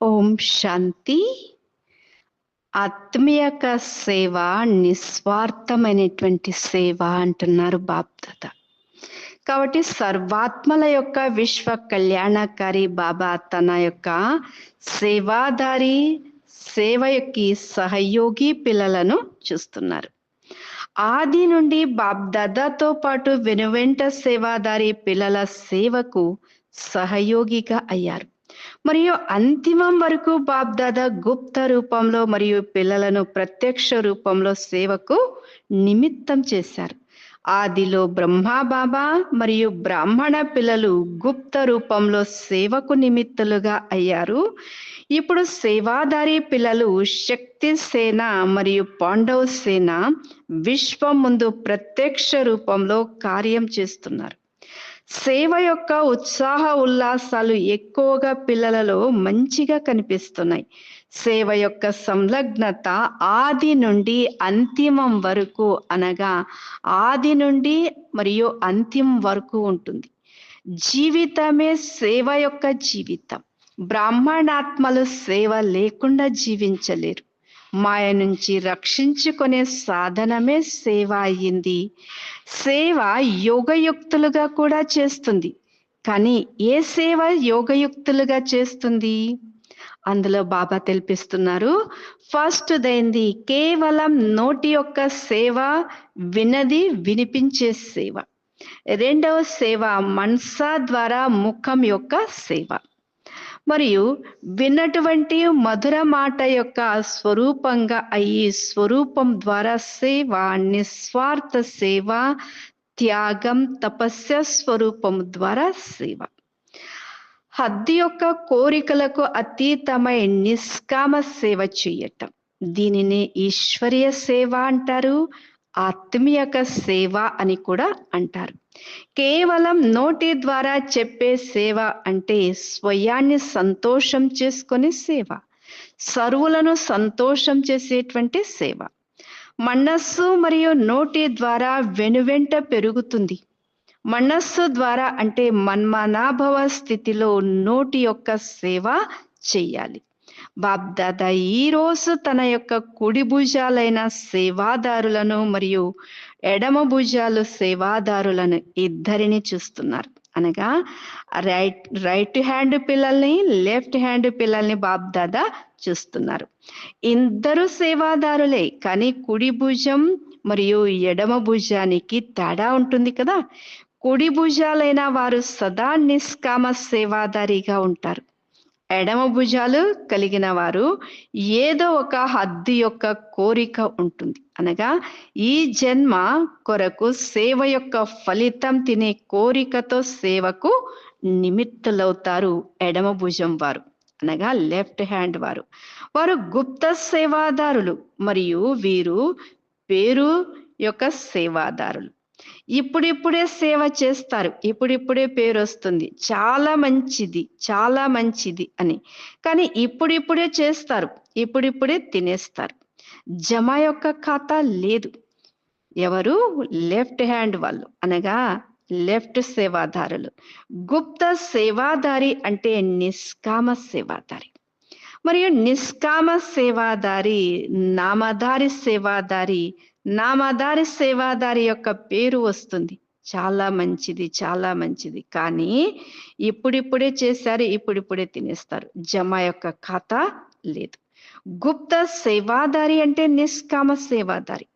ఓం శాంతి. ఆత్మీయక సేవ నిస్వార్థమైనటువంటి సేవ అంటున్నారు బాప్దాద కాబట్టి సర్వాత్మల యొక్క విశ్వ కళ్యాణకారి బాబా తన యొక్క సేవాదారి సేవ యొక్క సహయోగి పిల్లలను చూస్తున్నారు. ఆది నుండి బాబ్దాదాతో పాటు వెనువెంట సేవాదారి పిల్లల సేవకు సహయోగిగా అయ్యారు. మరియు అంతిమం వరకు బాబ్దాదా గుప్త రూపంలో మరియు పిల్లలను ప్రత్యక్ష రూపంలో సేవకు నిమిత్తం చేశారు. ఆదిలో బ్రహ్మా బాబా మరియు బ్రాహ్మణ పిల్లలు గుప్త రూపంలో సేవకు నిమిత్తులుగా అయ్యారు. ఇప్పుడు సేవాదారి పిల్లలు శక్తి సేన మరియు పాండవ సేన విశ్వం ముందు ప్రత్యక్ష రూపంలో కార్యం చేస్తున్నారు. సేవ యొక్క ఉత్సాహ ఉల్లాసాలు ఎక్కువగా పిల్లలలో మంచిగా కనిపిస్తున్నాయి. సేవ యొక్క సంలగ్నత ఆది నుండి అంతిమం వరకు అనగా ఆది నుండి మరియు అంతిమం వరకు ఉంటుంది. జీవితమే సేవ యొక్క జీవితం. బ్రాహ్మణాత్మలు సేవ లేకుండా జీవించలేరు. మాయ నుంచి రక్షించుకునే సాధనమే సేవ అయ్యింది సేవ యోగయుక్తులుగా కూడా చేస్తుంది. కానీ ఏ సేవ యోగయుక్తులుగా చేస్తుంది? అందులో బాబా తెలిపిస్తున్నారు. ఫస్ట్ దైంది కేవలం నోటి యొక్క సేవ వినది వినిపించే సేవ. రెండవ సేవ మనసా ద్వారా ముఖం యొక్క సేవ. మరియు విన్నటువంటి మధుర మాట యొక్క స్వరూపంగా అయ్యి స్వరూపం ద్వారా సేవ నిస్వార్థ సేవ త్యాగం తపస్య స్వరూపం ద్వారా సేవ. హద్దు యొక్క కోరికలకు అతీతమై నిష్కామ సేవ చేయటం. దీనిని ఈశ్వరీయ సేవ అంటారు ఆత్మీయక సేవ అని కూడా అంటారు. కేవలం నోటి ద్వారా చెప్పే సేవ అంటే స్వయాన్ని సంతోషం చేసుకునే సేవ సర్వులను సంతోషం చేసేటువంటి సేవ. మనస్సు మరియు నోటి ద్వారా వెనువెంట పెరుగుతుంది. మనస్సు ద్వారా అంటే మన్మనాభవ స్థితిలో నోటి యొక్క సేవ చెయ్యాలి బాబ్దాదా ఈ రోజు తన యొక్క కుడి భుజాలైన సేవాదారులను మరియు ఎడమ భుజాలు సేవాదారులను ఇద్దరిని చూస్తున్నారు. అనగా రైట్ రైట్ హ్యాండ్ పిల్లల్ని లెఫ్ట్ హ్యాండ్ పిల్లల్ని బాప్దాదా చూస్తున్నారు. ఇద్దరు సేవాదారులే కానీ కుడి భుజం మరియు ఎడమ భుజానికి తేడా ఉంటుంది కదా? కుడి భుజాలైన వారు సదా నిష్కామ సేవాదారిగా ఉంటారు. ఎడమ భుజాలు కలిగిన వారు ఏదో ఒక హద్దు యొక్క కోరిక ఉంటుంది. అనగా ఈ జన్మ కొరకు సేవ యొక్క ఫలితం తినే కోరికతో సేవకు నిమిత్తులవుతారు ఎడమ భుజం వారు. అనగా లెఫ్ట్ హ్యాండ్ వారు. వారు గుప్త సేవాదారులు మరియు వీరు పేరు యొక్క సేవాదారులు. ఇప్పుడిప్పుడే సేవ చేస్తారు. ఇప్పుడిప్పుడే పేరు వస్తుంది చాలా మంచిది చాలా మంచిది అని. కానీ ఇప్పుడిప్పుడే చేస్తారు. ఇప్పుడిప్పుడే తినేస్తారు. జమ యొక్క ఖాతా లేదు. ఎవరు? లెఫ్ట్ హ్యాండ్ వాళ్ళు అనగా లెఫ్ట్ సేవాదారులు. గుప్త సేవాదారి అంటే నిష్కామ సేవాదారి. మరియు నిష్కామ సేవాదారి నామధారి సేవాదారి నామదారి సేవాదారి యొక్క పేరు వస్తుంది. చాలా మంచిది చాలా మంచిది. కానీ ఇప్పుడిప్పుడే చేశారు ఇప్పుడిప్పుడే తినేస్తారు. జమ యొక్క ఖాతా లేదు. గుప్త సేవాదారి అంటే నిష్కామ సేవాదారి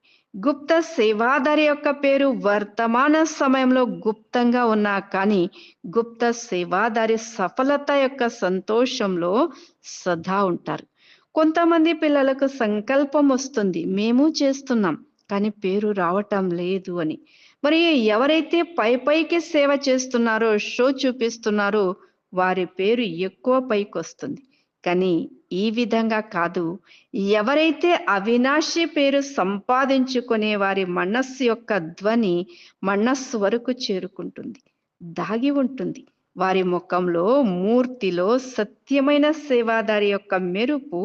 గుప్త సేవాదారి యొక్క పేరు వర్తమాన సమయంలో గుప్తంగా ఉన్నా కానీ గుప్త సేవాదారి సఫలత యొక్క సంతోషంలో సదా ఉంటారు. కొంతమంది పిల్లలకు సంకల్పం వస్తుంది. మేము చేస్తున్నాం. కానీ పేరు రావటం లేదు అని. మరి ఎవరైతే పై పైకి సేవ చేస్తున్నారో షో చూపిస్తున్నారో వారి పేరు ఎక్కువ పైకి వస్తుంది కానీ ఈ విధంగా కాదు. ఎవరైతే అవినాశి పేరు సంపాదించుకునే వారి మనస్సు యొక్క ధ్వని మనస్సు వరకు చేరుకుంటుంది దాగి ఉంటుంది. వారి ముఖంలో మూర్తిలో సత్యమైన సేవాదారి యొక్క మెరుపు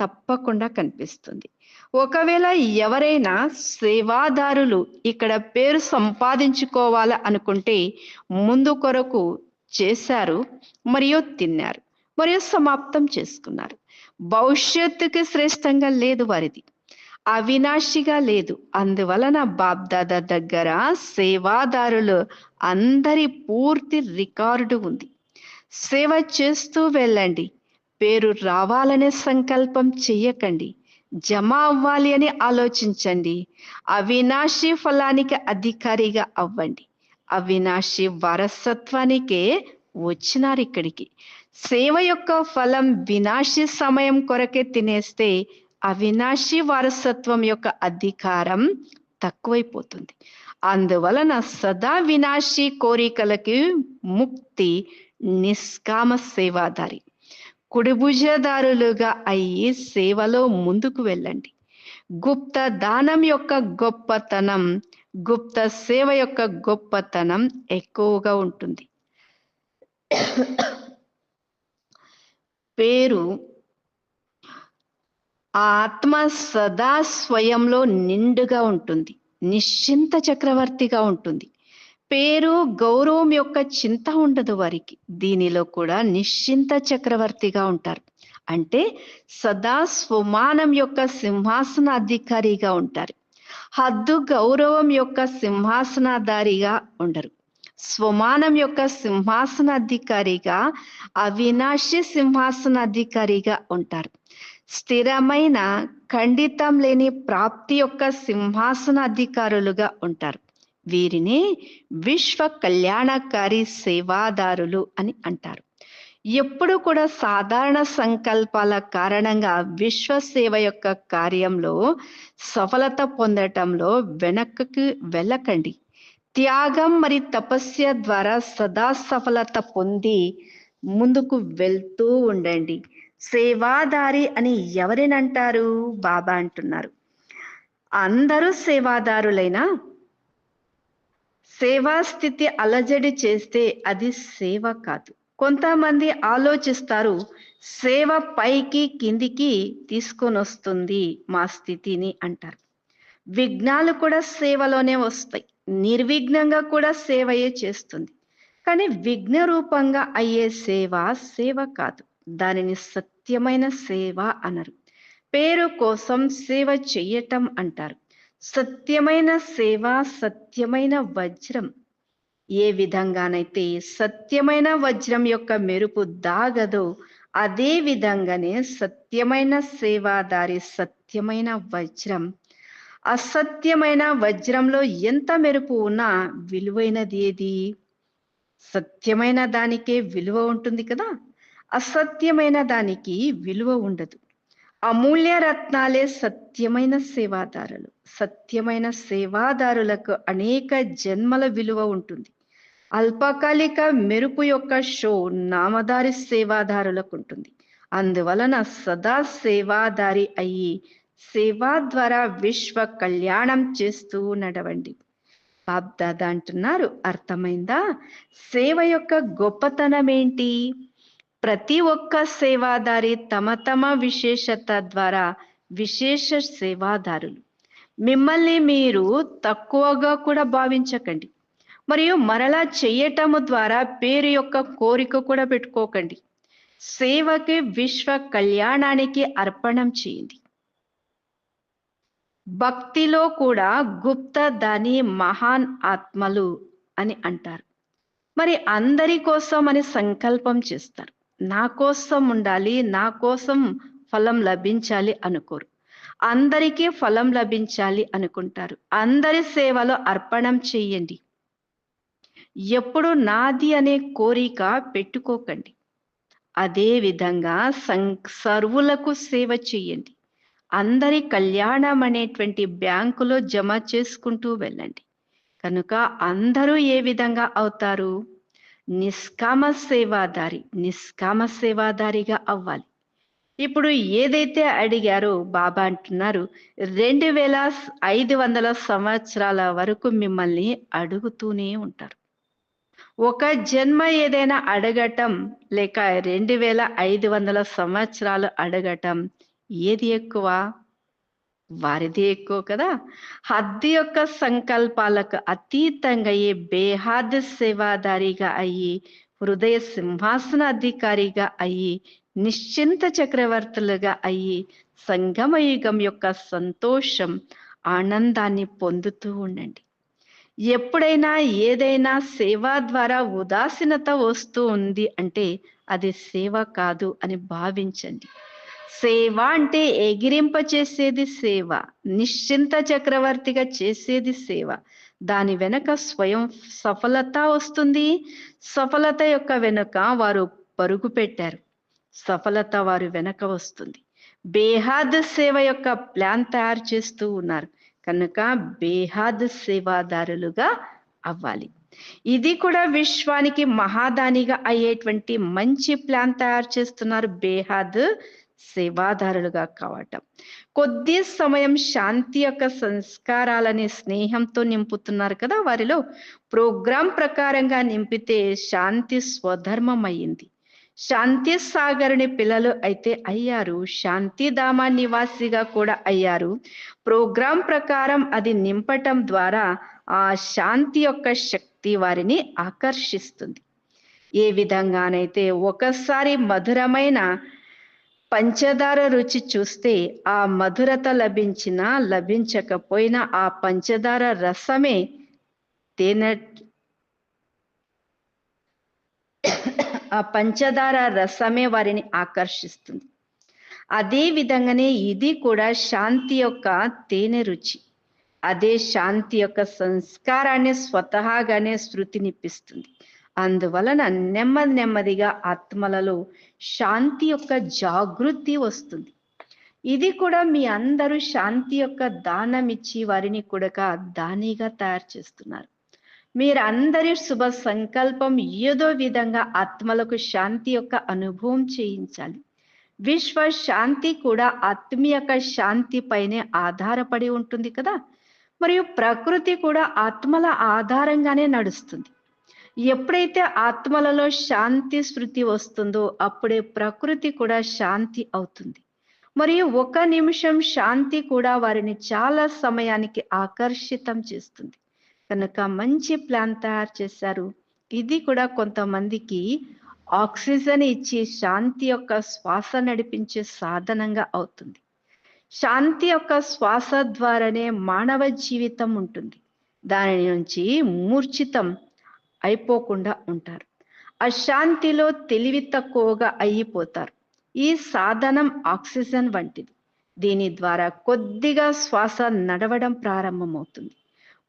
తప్పకుండా కనిపిస్తుంది. ఒకవేళ ఎవరైనా సేవాదారులు ఇక్కడ పేరు సంపాదించుకోవాల అనుకుంటే ముందు కొరకు చేశారు మరియు తిన్నారు మరియు సమాప్తం చేసుకున్నారు. భవిష్యత్తుకి శ్రేష్టంగా లేదు వారిది. అవినాశిగా లేదు. అందువలన బాబ్దాదా దగ్గర సేవాదారులు అందరి పూర్తి రికార్డు ఉంది. సేవ చేస్తూ వెళ్ళండి. పేరు రావాలనే సంకల్పం చెయ్యకండి. జమ అవ్వాలి అని ఆలోచించండి. అవినాశి ఫలానికి అధికారిగా అవ్వండి. అవినాశి వారసత్వానికే వచ్చినారు ఇక్కడికి. సేవ యొక్క ఫలం వినాశి సమయం కొరకే తినేస్తే అవినాశి వారసత్వం యొక్క అధికారం తక్కువైపోతుంది. అందువలన సదా వినాశి కోరికలకి ముక్తి నిష్కామ సేవాదారి. కుడిభుజదారులుగా అయ్యి సేవలో ముందుకు వెళ్ళండి. గుప్త దానం యొక్క గొప్పతనం గుప్త సేవ యొక్క గొప్పతనం ఎక్కువగా ఉంటుంది. పేరు ఆత్మ సదా స్వయంలో నిండుగా ఉంటుంది. నిశ్చింత చక్రవర్తిగా ఉంటుంది. పేరు గౌరవం యొక్క చింత ఉండదు వారికి. దీనిలో కూడా నిశ్చింత చక్రవర్తిగా ఉంటారు. అంటే సదా స్వమానం యొక్క సింహాసన అధికారిగా ఉంటారు. హద్దు గౌరవం యొక్క సింహాసనాధారిగా ఉండరు. స్వమానం యొక్క సింహాసన అధికారిగా అవినాశి సింహాసన అధికారిగా ఉంటారు. స్థిరమైన ఖండితం లేని ప్రాప్తి యొక్క సింహాసన అధికారులుగా ఉంటారు. వీరిని విశ్వ కళ్యాణకారి సేవాదారులు అని అంటారు. ఎప్పుడు కూడా సాధారణ సంకల్పాల కారణంగా విశ్వ సేవ యొక్క కార్యంలో సఫలత పొందటంలో వెనక్కి వెళ్ళకండి. త్యాగం మరి తపస్య ద్వారా సదా సఫలత పొంది ముందుకు వెళ్తూ ఉండండి. సేవాదారి అని ఎవరినంటారు బాబా అంటున్నారు. అందరూ సేవాదారులైనా సేవా స్థితి అలజడి చేస్తే అది సేవ కాదు. కొంతమంది ఆలోచిస్తారు సేవ పైకి కిందికి తీసుకొని వస్తుంది మా స్థితిని అంటారు. విఘ్నాలు కూడా సేవలోనే వస్తాయి. నిర్విఘ్నంగా కూడా సేవయే చేస్తుంది. కానీ విఘ్న రూపంగా అయ్యే సేవ సేవ కాదు. దానిని సత్యమైన సేవ అనరు. పేరు కోసం సేవ చెయ్యటం అంటారు. సత్యమైన సేవ సత్యమైన వజ్రం. ఏ విధంగానైతే సత్యమైన వజ్రం యొక్క మెరుపు దాగదో అదే విధంగానే సత్యమైన సేవాదారి సత్యమైన వజ్రం. అసత్యమైన వజ్రంలో ఎంత మెరుపు ఉన్నా విలువైనది ఏది? సత్యమైన దానికే విలువ ఉంటుంది కదా? అసత్యమైన దానికి విలువ ఉండదు. అమూల్య రత్నాలే సత్యమైన సేవాదారులు. సత్యమైన సేవాదారులకు అనేక జన్మల విలువ ఉంటుంది. అల్పకాలిక మెరుపు యొక్క షో నామదారి సేవాదారులకు ఉంటుంది అందువలన సదా సేవాదారి అయ్యి సేవా ద్వారా విశ్వ కళ్యాణం చేస్తూ నడవండి. బాబ్దాదా అంటున్నారు. అర్థమైందా? సేవ యొక్క గొప్పతనం ఏంటి ప్రతి ఒక్క సేవాదారి తమ తమ విశేషత ద్వారా విశేష సేవాదారులు. మిమ్మల్ని మీరు తక్కువగా కూడా భావించకండి. మరియు మరలా చెయ్యటం ద్వారా పేరు యొక్క కోరిక కూడా పెట్టుకోకండి. సేవకి విశ్వ కళ్యాణానికి అర్పణం చేయండి. భక్తిలో కూడా గుప్త దాని మహాన్ ఆత్మలు అని అంటారు. మరి అందరి కోసం అని సంకల్పం చేస్తారు. నా కోసం ఉండాలి నా కోసం ఫలం లభించాలి అనుకోరు. అందరికీ ఫలం లభించాలి అనుకుంటారు. అందరి సేవలో అర్పణం చెయ్యండి ఎప్పుడు నాది అనే కోరిక పెట్టుకోకండి. అదే విధంగా సం సర్వులకు సేవ చెయ్యండి అందరి కళ్యాణం అనేటువంటి బ్యాంకులో జమ చేసుకుంటూ వెళ్ళండి. కనుక అందరూ ఏ విధంగా అవుతారు? నిష్కామ సేవాదారి నిష్కామ సేవాదారిగా అవ్వాలి. ఇప్పుడు ఏదైతే అడిగారో బాబా అంటున్నారు రెండు వేల ఐదు వందల సంవత్సరాల వరకు మిమ్మల్ని అడుగుతూనే ఉంటారు. ఒక జన్మ ఏదైనా అడగటం లేక రెండు వేల ఐదు వందల సంవత్సరాలు అడగటం ఏది ఎక్కువ? వారిది ఎక్కువ కదా? హద్దు యొక్క సంకల్పాలకు అతీతంగా ఏ బేహాద్ సేవాదారిగా అయ్యి హృదయ సింహాసన అధికారిగా అయ్యి నిశ్చింత చక్రవర్తులుగా అయ్యి సంగమయుగం యొక్క సంతోషం ఆనందాన్ని పొందుతూ ఉండండి. ఎప్పుడైనా ఏదైనా సేవ ద్వారా ఉదాసీనత వస్తూ ఉంది అంటే అది సేవ కాదు అని భావించండి. సేవ అంటే ఎగిరింప చేసేది సేవ నిశ్చింత చక్రవర్తిగా చేసేది సేవ. దాని వెనుక స్వయం సఫలత వస్తుంది. సఫలత యొక్క వెనుక వారు పరుగు పెట్టారు. సఫలత వారు వెనక వస్తుంది. బేహాద్ సేవ యొక్క ప్లాన్ తయారు చేస్తూ ఉన్నారు. కనుక బేహాద్ సేవాదారులుగా అవ్వాలి. ఇది కూడా విశ్వానికి మహాదానిగా అయ్యేటువంటి మంచి ప్లాన్ తయారు చేస్తున్నారు బేహాద్ సేవాదారులుగా కావటం. కొద్ది సమయం శాంతి యొక్క సంస్కారాలని స్నేహంతో నింపుతున్నారు కదా వారిలో. ప్రోగ్రాం ప్రకారంగా నింపితే శాంతి స్వధర్మం అయింది శాంతి సాగరుని పిల్లలు అయితే అయ్యారు. శాంతిధామ నివాసిగా కూడా అయ్యారు. ప్రోగ్రాం ప్రకారం అది నింపటం ద్వారా ఆ శాంతి యొక్క శక్తి వారిని ఆకర్షిస్తుంది. ఏ విధంగానైతే ఒకసారి మధురమైన పంచదార రుచి చూస్తే ఆ మధురత లభించినా లభించకపోయినా ఆ పంచదార రసమే తేనె ఆ పంచదార రసమే వారిని ఆకర్షిస్తుంది. అదే విధంగానే ఇది కూడా శాంతి యొక్క తేనె రుచి. అదే శాంతి యొక్క సంస్కారాన్ని స్వతహాగానే శృతినిప్పిస్తుంది అందువలన నెమ్మది నెమ్మదిగా ఆత్మలలో శాంతి యొక్క జాగృతి వస్తుంది. ఇది కూడా మీ అందరూ శాంతి యొక్క దానం ఇచ్చి వారిని కూడా దానిగా తయారు చేస్తున్నారు. మీరందరి శుభ సంకల్పం ఏదో విధంగా ఆత్మలకు శాంతి యొక్క అనుభవం చేయించాలి. విశ్వ శాంతి కూడా ఆత్మీయక శాంతి పైనే ఆధారపడి ఉంటుంది కదా. మరియు ప్రకృతి కూడా ఆత్మల ఆధారంగానే నడుస్తుంది. ఎప్పుడైతే ఆత్మలలో శాంతి శృతి వస్తుందో అప్పుడే ప్రకృతి కూడా శాంతి అవుతుంది. మరియు ఒక నిమిషం శాంతి కూడా వారిని చాలా సమయానికి ఆకర్షితం చేస్తుంది. కనుక మంచి ప్లాన్ తయారు చేశారు. ఇది కూడా కొంతమందికి ఆక్సిజన్ ఇచ్చి శాంతి యొక్క శ్వాస నడిపించే సాధనంగా అవుతుంది. శాంతి యొక్క శ్వాస ద్వారానే మానవ జీవితం ఉంటుంది. దాని నుంచి మూర్ఛితం అయిపోకుండా ఉంటారు. అశాంతిలో తెలివి తక్కువగా అయిపోతారు. ఈ సాధనం ఆక్సిజన్ వంటిది. దీని ద్వారా కొద్దిగా శ్వాస నడవడం ప్రారంభమవుతుంది.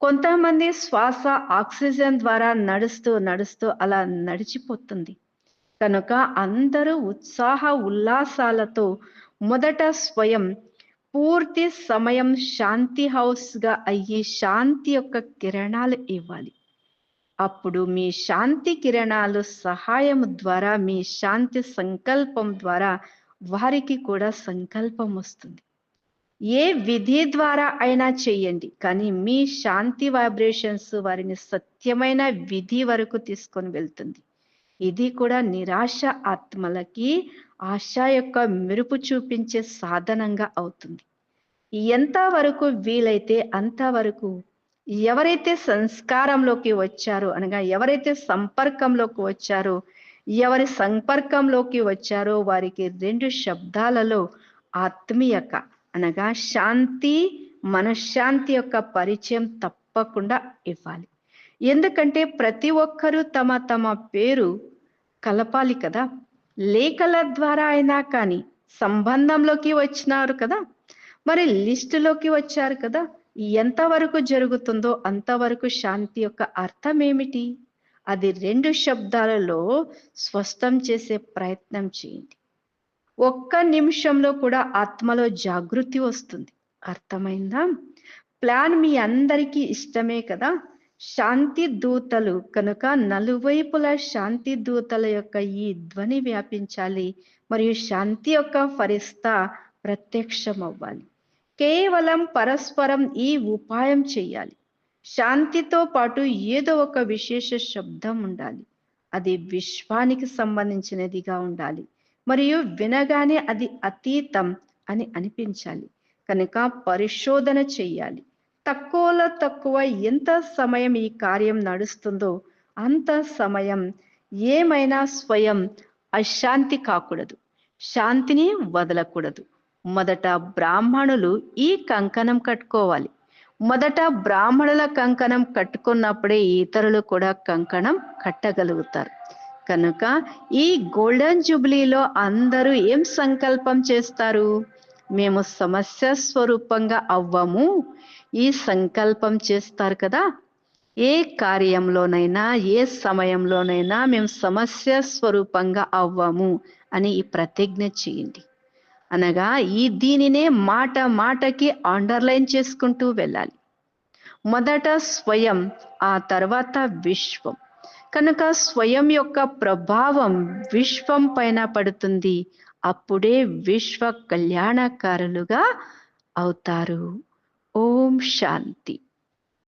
కొంతమంది శ్వాస ఆక్సిజన్ ద్వారా నడుస్తూ నడుస్తూ అలా నడిచిపోతుంది. కనుక అందరూ ఉత్సాహ ఉల్లాసాలతో మొదట స్వయం పూర్తి సమయం శాంతి హౌస్గా అయ్యి శాంతి యొక్క కిరణాలు ఇవ్వాలి. అప్పుడు మీ శాంతి కిరణాలు సహాయం ద్వారా మీ శాంతి సంకల్పం ద్వారా వారికి కూడా సంకల్పం వస్తుంది. ఏ విధి ద్వారా అయినా చేయండి కానీ మీ శాంతి వైబ్రేషన్స్ వారిని సత్యమైన విధి వరకు తీసుకొని వెళ్తుంది. ఇది కూడా నిరాశ ఆత్మలకి ఆశ యొక్క మెరుపు చూపించే సాధనంగా అవుతుంది. ఎంతవరకు వీలైతే అంతవరకు ఎవరైతే సంస్కారంలోకి వచ్చారో అనగా ఎవరైతే సంపర్కంలోకి వచ్చారో ఎవరి సంపర్కంలోకి వచ్చారో వారికి రెండు శబ్దాలలో ఆత్మీయక అనగా శాంతి మనశ్శాంతి యొక్క పరిచయం తప్పకుండా ఇవ్వాలి. ఎందుకంటే ప్రతి ఒక్కరూ తమ తమ పేరు కలపాలి కదా. లేఖల ద్వారా అయినా కానీ సంబంధంలోకి వచ్చినారు కదా. మరి లిస్టులోకి వచ్చారు కదా. ఎంతవరకు జరుగుతుందో అంతవరకు శాంతి యొక్క అర్థం ఏమిటి? అది రెండు శబ్దాలలో స్పష్టం చేసే ప్రయత్నం చేయండి. ఒక్క నిమిషంలో కూడా ఆత్మలో జాగృతి వస్తుంది. అర్థమైందా? ప్లాన్ మీ అందరికీ ఇష్టమే కదా? శాంతి దూతలు కనుక నలువైపుల శాంతి దూతల యొక్క ఈ ధ్వని వ్యాపించాలి మరియు శాంతి యొక్క ఫరిస్తా ప్రత్యక్షం అవ్వాలి కేవలం పరస్పరం ఈ ఉపాయం చేయాలి. శాంతితో పాటు ఏదో ఒక విశేష శబ్దం ఉండాలి. అది విశ్వానికి సంబంధించినదిగా ఉండాలి. మరియు వినగానే అది అతీతం అని అనిపించాలి. కనుక పరిశోధన చెయ్యాలి తక్కువలో తక్కువ ఎంత సమయం ఈ కార్యం నడుస్తుందో అంత సమయం ఏమైనా స్వయం అశాంతి కాకూడదు. శాంతిని వదలకూడదు. మొదట బ్రాహ్మణులు ఈ కంకణం కట్టుకోవాలి. మొదట బ్రాహ్మణుల కంకణం కట్టుకున్నప్పుడే ఇతరులు కూడా కంకణం కట్టగలుగుతారు. కనుక ఈ గోల్డెన్ జూబ్లీలో అందరూ ఏం సంకల్పం చేస్తారు? మేము సమస్య స్వరూపంగా అవ్వము. ఈ సంకల్పం చేస్తారు కదా. ఏ కార్యంలోనైనా ఏ సమయంలోనైనా మేము సమస్య స్వరూపంగా అవ్వము అని ఈ ప్రతిజ్ఞ చేయండి. అనగా ఈ దీనినే మాట మాటకి అండర్లైన్ చేసుకుంటూ వెళ్ళాలి. మొదట స్వయం ఆ తర్వాత విశ్వం. కనుక స్వయం యొక్క ప్రభావం విశ్వం పైన పడుతుంది. అప్పుడే విశ్వ కళ్యాణకారులుగా అవుతారు. ఓం శాంతి.